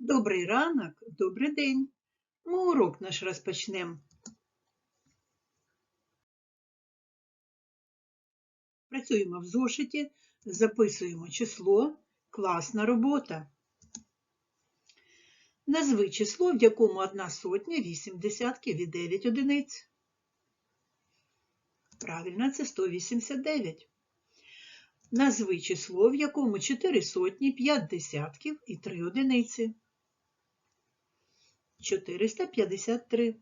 Добрий ранок, добрий день. Ми урок наш розпочнемо. Працюємо в зошиті, записуємо число, класна робота. Назви число, в якому одна сотня, вісім десятків і 9 одиниць. Правильно, це 189. Назви число, в якому 4 сотні, 5 десятків і 3 одиниці. 453.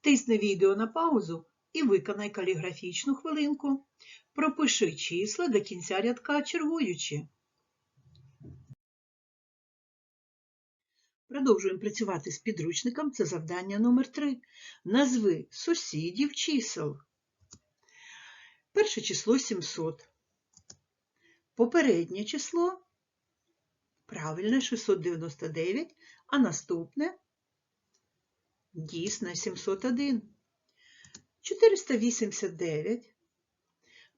Тисни відео на паузу і виконай каліграфічну хвилинку. Пропиши числа до кінця рядка чергуючи. Продовжуємо працювати з підручником. Це завдання номер 3. Назви сусідів чисел. Перше число 700. Попереднє число правильне 699, а наступне дійсне 701. 489.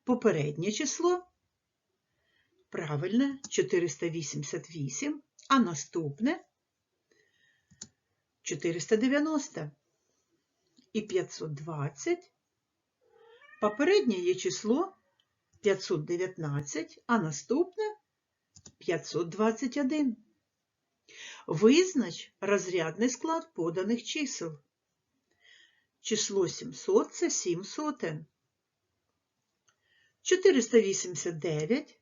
Попереднє число правильне 488, а наступне 490 і 520. Попереднє є число 519, а наступне 521. Визнач розрядний склад поданих чисел. Число 700 – це 7 сотен. 489,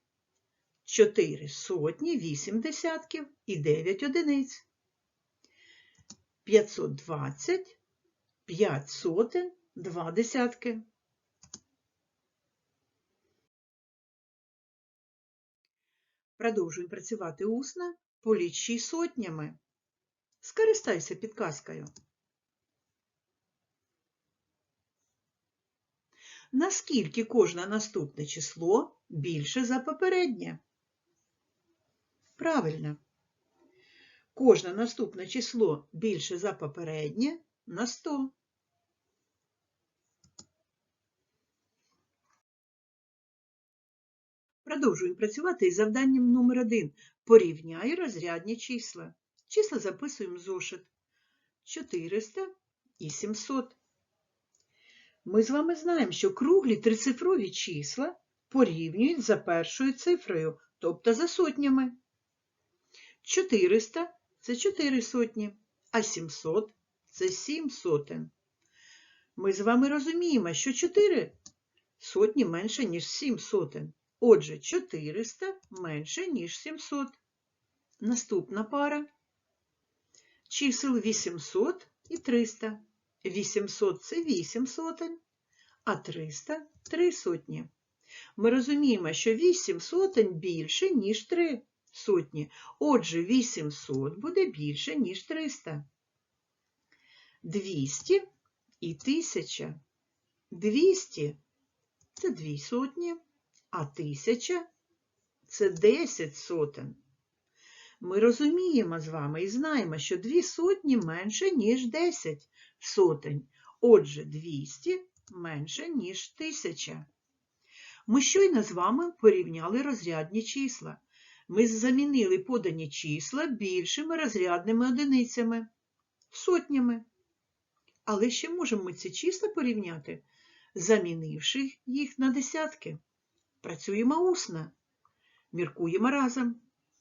4 сотні, 8 десятків і 9 одиниць. 520, 5 сотен, 2 десятки. Продовжуємо працювати усно, полічи сотнями. Скористайся підказкою. Наскільки кожне наступне число більше за попереднє? Правильно. Кожне наступне число більше за попереднє на 100. Продовжуємо працювати із завданням номер 1. Порівняй розрядні числа. Числа записуємо зошит. 400 і 700. Ми з вами знаємо, що круглі трицифрові числа порівнюють за першою цифрою, тобто за сотнями. 400 – це 4 сотні, а 700 – це 7 сотень. Ми з вами розуміємо, що 4 сотні менше, ніж 7 сотень. Отже, 400 менше, ніж 700. Наступна пара чисел 800 і 300. 800 – це 8 сотень, а 300 – 3 сотні. Ми розуміємо, що 8 сотень більше, ніж 3 сотні. Отже, 800 буде більше, ніж 300. 200 і 1000. 200 – це 2 сотні, а 1000 – це 10 сотень. Ми розуміємо з вами і знаємо, що 2 сотні менше, ніж 10 сотень. Отже, 200 менше, ніж 1000. Ми щойно з вами порівняли розрядні числа. Ми замінили подані числа більшими розрядними одиницями, сотнями. Але ще можемо ми ці числа порівняти, замінивши їх на десятки. Працюємо усно. Міркуємо разом.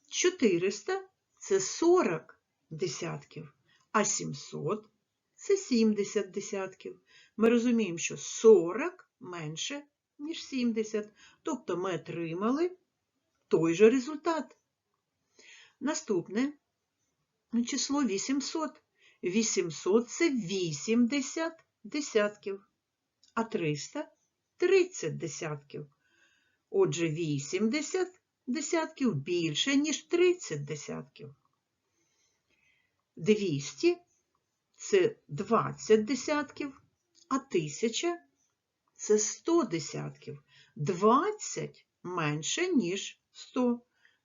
400 – це 40 десятків, а 700 – це 70 десятків. Ми розуміємо, що 40 менше, ніж 70, тобто ми отримали той же результат. Наступне число 800. 800 – це 80 десятків, а 300 – 30 десятків. Отже, 80 десятків більше, ніж 30 десятків. 200 – це 20 десятків, а 1000 – це 100 десятків. 20 менше, ніж 100.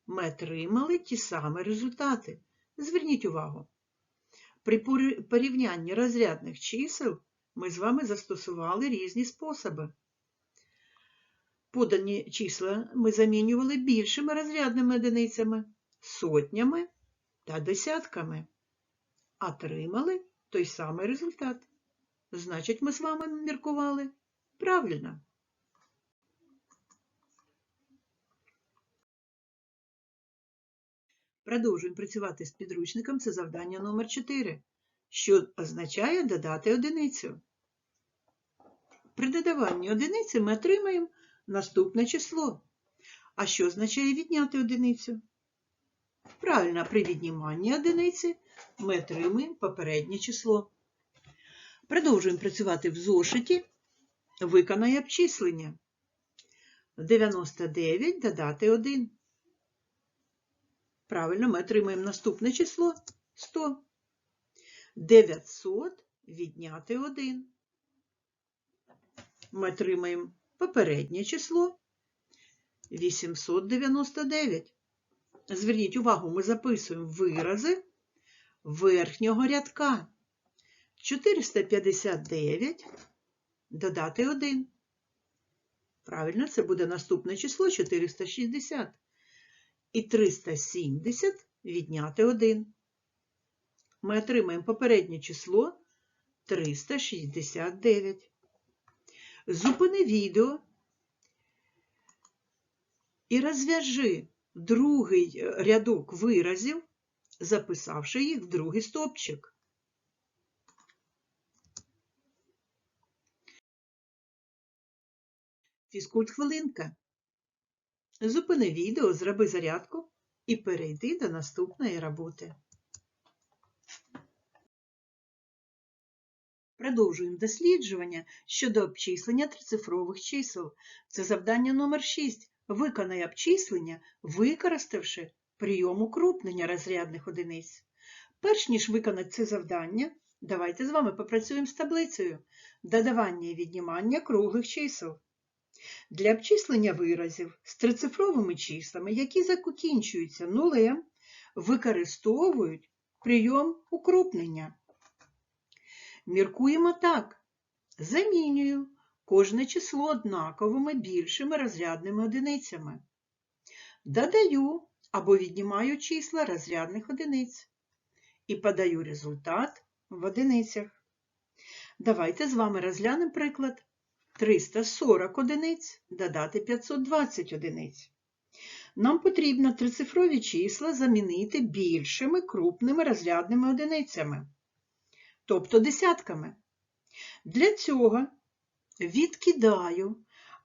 Ми отримали ті самі результати. Зверніть увагу. При порівнянні розрядних чисел ми з вами застосували різні способи. Подані числа ми замінювали більшими розрядними одиницями, сотнями та десятками. Отримали той самий результат. Значить, ми з вами міркували правильно. Продовжуємо працювати з підручником. Це завдання номер 4, що означає додати одиницю. При додаванні одиниці ми отримаємо наступне число. А що означає відняти одиницю? Правильно, при відніманні одиниці ми отримуємо попереднє число. Продовжуємо працювати в зошиті. Виконай обчислення. 99 додати 1. Правильно, ми отримаємо наступне число 100. 900 відняти 1. Ми отримаємо попереднє число 899. Зверніть увагу, ми записуємо вирази верхнього рядка. 459 додати 1. Правильно, це буде наступне число 460. І 370 відняти 1. Ми отримаємо попереднє число 369. Зупини відео і розв'яжи другий рядок виразів, записавши їх в другий стопчик. Фізкульт хвилинка. Зупини відео, зроби зарядку і перейди до наступної роботи. Продовжуємо досліджування щодо обчислення трицифрових чисел. Це завдання номер 6. Виконай обчислення, використавши прийом укрупнення розрядних одиниць. Перш ніж виконати це завдання, давайте з вами попрацюємо з таблицею додавання і віднімання круглих чисел. Для обчислення виразів з трицифровими числами, які закінчуються нулем, використовують прийом укрупнення. Міркуємо так. Замінюю кожне число однаковими більшими розрядними одиницями. Додаю або віднімаю числа розрядних одиниць і подаю результат в одиницях. Давайте з вами розглянемо приклад 340 одиниць додати 520 одиниць. Нам потрібно трицифрові числа замінити більшими крупними розрядними одиницями, тобто десятками. Для цього відкидаю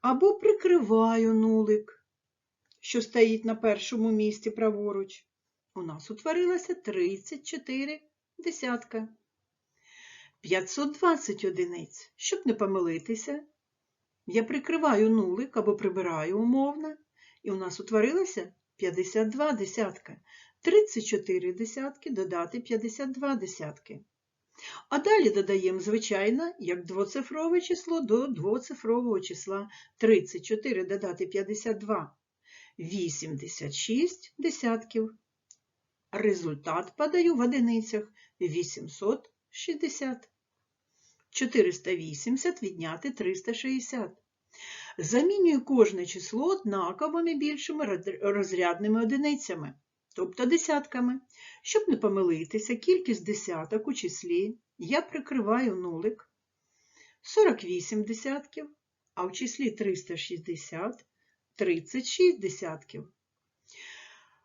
або прикриваю нулик, що стоїть на першому місці праворуч. У нас утворилося 34 десятка. 520 одиниць. Щоб не помилитися, я прикриваю нулик або прибираю умовно, і у нас утворилося 52 десятка. 34 десятки додати 52 десятки. А далі додаємо, звичайно, як двоцифрове число до двоцифрового числа 34 додати 52. 86 десятків. Результат подаю в одиницях 860. 480 відняти 360. Замінюю кожне число однаковими більшими розрядними одиницями, тобто десятками. Щоб не помилитися, кількість десяток у числі я прикриваю нулик 48 десятків, а в числі 360 36 десятків.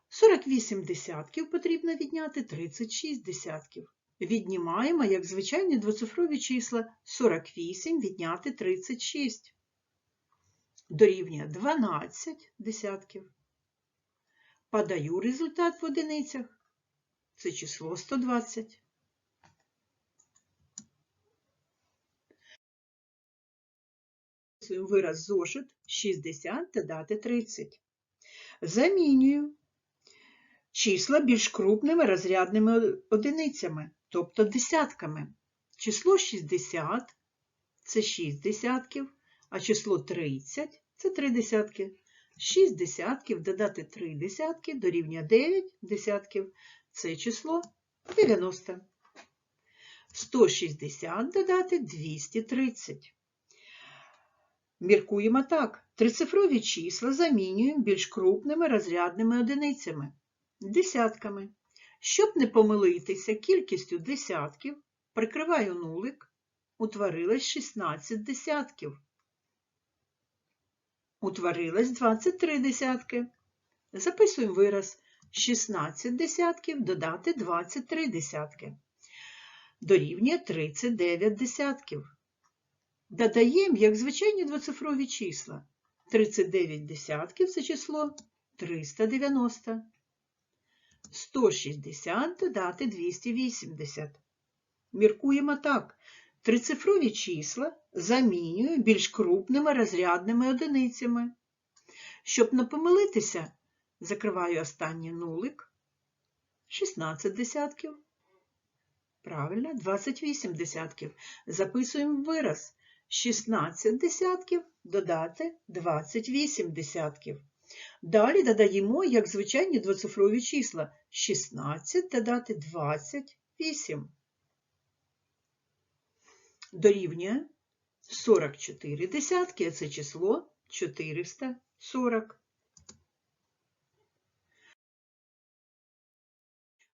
48 десятків потрібно відняти 36 десятків. Віднімаємо, як звичайні двоцифрові числа 48 відняти 36. Дорівнює 12 десятків. Подаю результат в одиницях. Це число 120. Вираз зошит 60 додати 30. Замінюю числа більш крупними розрядними одиницями тобто десятками. Число 60 це 6 десятків, а число 30 це 3 десятки. 6 десятків додати 3 десятки дорівнює 9 десятків. Це число 90. 160 додати 230. Міркуємо так. Трицифрові числа замінюємо більш крупними розрядними одиницями. Десятками. Щоб не помилитися кількістю десятків, прикриваю нулик, утворилось 16 десятків. Утворилось 23 десятки. Записуємо вираз 16 десятків додати 23 десятки. Дорівнює 39 десятків. Додаємо, як звичайні двоцифрові числа. 39 десятків це число 390. 160 додати 280. Міркуємо так. Трицифрові числа замінюю більш крупними розрядними одиницями. Щоб не помилитися, закриваю останній нулик. 16 десятків. Правильно, 28 десятків. Записуємо вираз. 16 десятків додати 28 десятків. Далі додаємо, як звичайні двоцифрові числа. 16 додати 28. Дорівнює 44 десятки, а це число 440.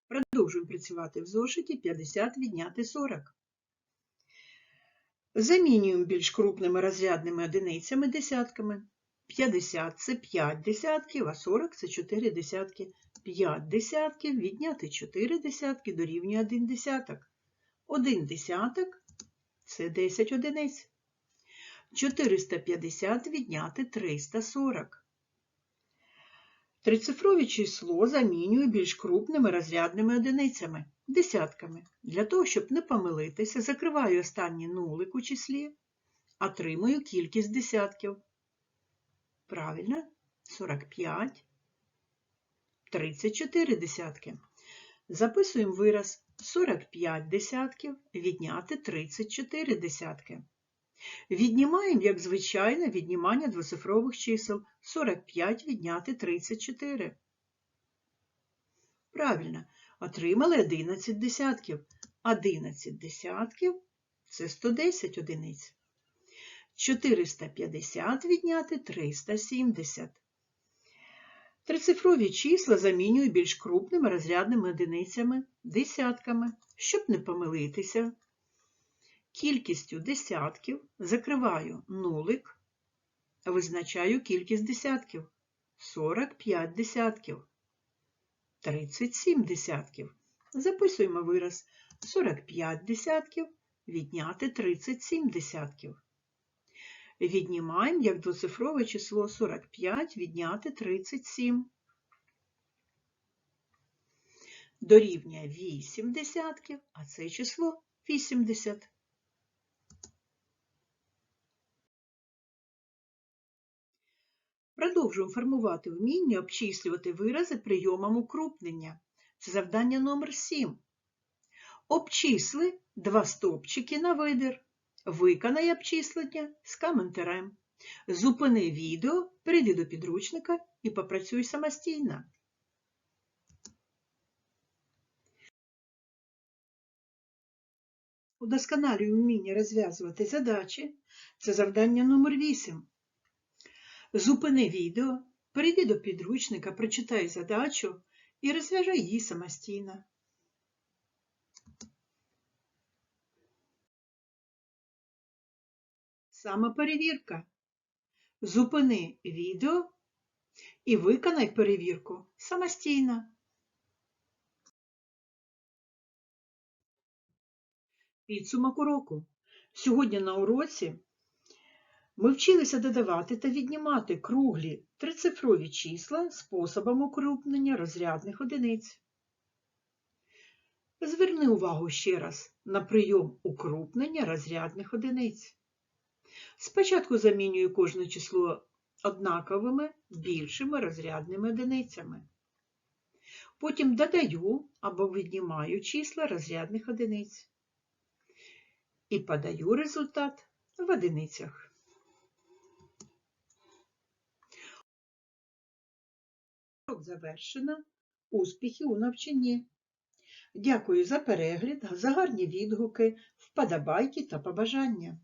Продовжуємо працювати в зошиті 50 відняти 40. Замінюємо більш крупними розрядними одиницями десятками. 50 це 5 десятків, а 40 це 4 десятки. 5 десятків відняти 4 десятки дорівнює 1 десяток. 1 десяток це 10 одиниць. 450 відняти 340. Трицифрове число замінюю більш крупними розрядними одиницями, десятками. Для того, щоб не помилитися, закриваю останній нулик у числі, отримую кількість десятків. Правильно, 45, 34 десятки. Записуємо вираз 45 десятків відняти 34 десятки. Віднімаємо, як звичайне, віднімання двоцифрових чисел 45 відняти 34. Правильно, отримали 11 десятків. 11 десятків це 110 одиниць. 450 відняти 370. Трицифрові числа замінюю більш крупними розрядними одиницями, десятками, щоб не помилитися. Кількістю десятків закриваю нулик, визначаю кількість десятків 45 десятків, 37 десятків. Записуємо вираз 45 десятків відняти 37 десятків. Віднімаємо як двоцифрове число 45 відняти 37. Дорівнює 8 десятків, а це число 80. Продовжуємо формувати вміння обчислювати вирази прийомом укрупнення. Це завдання номер 7. Обчисли два стопчики на вибір. Виконай обчислення з коментарем. Зупини відео, перейди до підручника і попрацюй самостійно. Удосконалюй вміння розв'язувати задачі. Це завдання номер 8. Зупини відео, перейди до підручника, прочитай задачу і розв'яжи її самостійно. Самоперевірка. Зупини відео і виконай перевірку самостійно. Підсумок уроку. Сьогодні на уроці ми вчилися додавати та віднімати круглі трицифрові числа способом укрупнення розрядних одиниць. Зверни увагу ще раз на прийом укрупнення розрядних одиниць. Спочатку замінюю кожне число однаковими більшими розрядними одиницями. Потім додаю або віднімаю числа розрядних одиниць. І подаю результат в одиницях. Урок завершено. Успіхів у навчанні. Дякую за перегляд, за гарні відгуки, вподобайки та побажання.